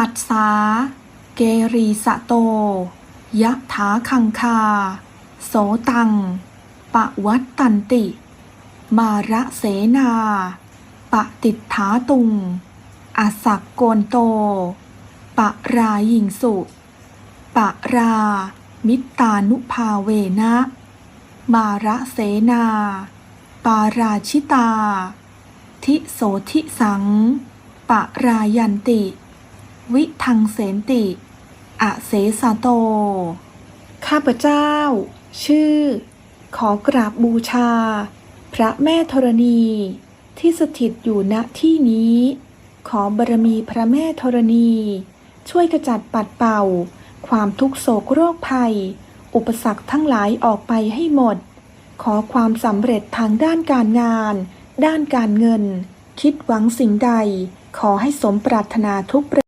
ตัดสา เกรีสะโต ยะถาคังคา โสตัง ปะวัตตันติ มาระเสนา ปะติดถาตุง อสักโกนโต ปะรายิงสุ ปะรา มิตตานุภาเวนะ มาระเสนา ปาราชิตา ทิโสทิสัง ปะรายันติ วิทังเสนติอะเสสะโต ข้าพเจ้า ชื่อ ขอกราบบูชา พระแม่ธรณี ที่สถิตอยู่ณที่นี้ ขอบารมีพระแม่ธรณี ช่วยขจัดปัดเป่า ความทุกโศกโรคภัย อุปสรรคทั้งหลายออกไปให้หมด ขอความสำเร็จทางด้านการงาน ด้านการเงิน คิดหวังสิ่งใด ขอให้สมปรารถนาทุกประ